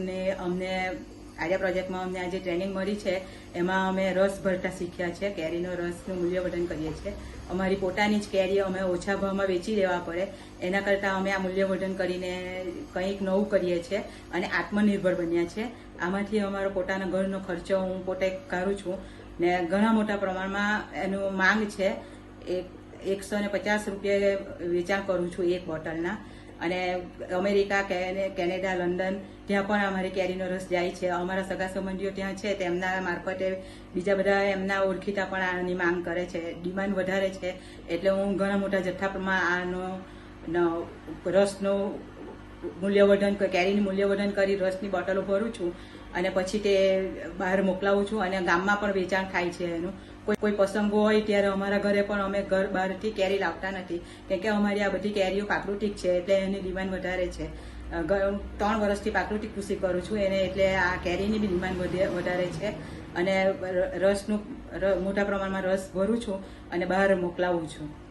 પ્રોજેક્ટને અમને આર્યા પ્રોજેક્ટમાં અમને આજે ટ્રેનિંગ મળી છે, એમાં અમે રસ ભરતા શીખ્યા છે, કેરીનો રસનું મૂલ્યવર્ધન કરીએ છીએ. અમારી પોતાની જ કેરી અમે ઓછા ભાવમાં વેચી દેવા પડે, એના કરતાં અમે આ મૂલ્યવર્ધન કરીને કંઈક નવું કરીએ છીએ અને આત્મનિર્ભર બન્યા છે. આમાંથી અમારો પોતાના ઘરનો ખર્ચો હું પોતે કરું છું ને ઘણા મોટા પ્રમાણમાં એનું માંગ છે, એક, એકસો ને પચાસ રૂપિયા વેચાણ કરું છું એક બોટલના. અને અમેરિકા, કેને- કેનેડા, લંડન ત્યાં પણ અમારી કેરીનો રસ જાય છે. અમારા સગા સંબંધીઓ ત્યાં છે. તેમના મારફતે બીજા બધા એમના ઓળખીતા પણ આની માંગ કરે છે. ડિમાન્ડ વધારે છે. એટલે હું ઘણા મોટા જથ્થામાં આનો રસનું મૂલ્યવર્ધન કેરીનું મૂલ્યવર્ધન કરી, રસની બોટલો ભરું છું. અને પછી તે બહાર મોકલાવું છું અને ગામમાં પણ વેચાણ થાય છે એનું. કોઈ કોઈ પ્રસંગો હોય ત્યારે અમારા ઘરે પણ અમે ઘર બહારથી કેરી લાવતા નથી. કેમ કે અમારી આ બધી કેરીઓ પ્રાકૃતિક છે, એટલે એની ડિમાન્ડ વધારે છે. ત્રણ વર્ષથી પ્રાકૃતિક કૃષિ કરું છું, એને એટલે આ કેરીની બી ડિમાન્ડ વધે- વધારે છે. અને રસનું મોટા પ્રમાણમાં રસ ભરું છું અને બહાર મોકલાવું છું.